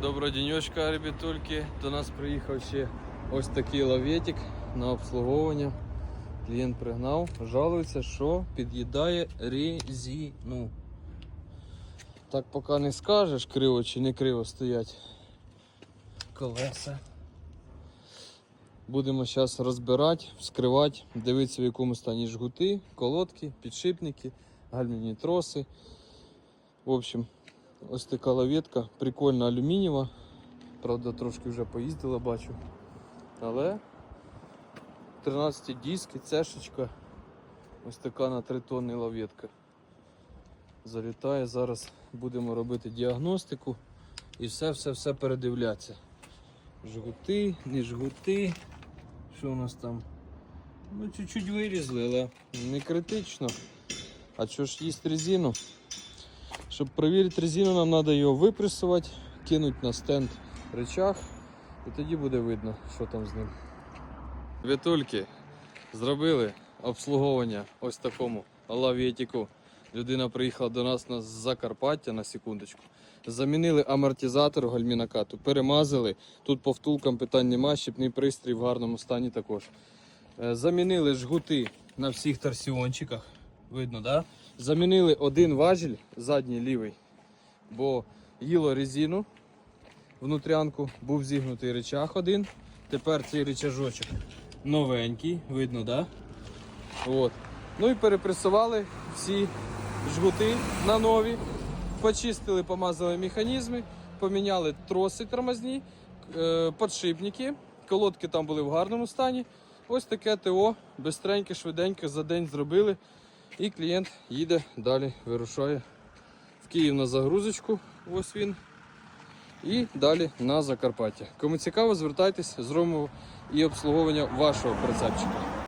Доброго денечка, ребятульки. До нас приїхав ще ось такий лаветик на обслуговування. Клієнт пригнав, жалується, що під'їдає резину. Так поки не скажеш, криво чи не криво стоять колеса. Будемо зараз розбирати, вскривати, дивитися в якому стані жгути, колодки, підшипники, гальмівні троси. В общем, ось така лаветка, прикольна алюмінієва. Правда, трошки вже поїздила, бачу. Але 13 диски, цешечка. Ось така на 3 тонни лаветка. Залітає, зараз будемо робити діагностику і все-все-все передивлятися. Жгути, не жгути. Що у нас там? Ну, чуть-чуть вирізли, але не критично. А що ж їсть резину? Щоб перевірити резину, нам треба його випресувати, кинути на стенд речах, і тоді буде видно, що там з ним. Вітульки зробили обслуговування ось такому лавєтіку. Людина приїхала до нас на Закарпаття на секундочку. Замінили амортизатор гальмінакату, перемазали. Тут по втулкам питань нема, щепний пристрій в гарному стані також. Е, Замінили жгути на всіх торсіончиках. Видно, да? Замінили один важіль, задній лівий, бо їло резину внутрянку, був зігнутий речах один. Тепер цей речажочок новенький, видно, да? От. Ну і перепресували всі жгути на нові, почистили, помазали механізми, поміняли троси тормозні, е, подшипники, колодки там були в гарному стані. Ось таке ТО, бистреньке, швиденько, за день зробили. І клієнт їде далі, вирушає в Київ на загрузочку. Ось він. І далі на Закарпаття. Кому цікаво, звертайтесь, зробимо і обслуговування вашого прицепчика.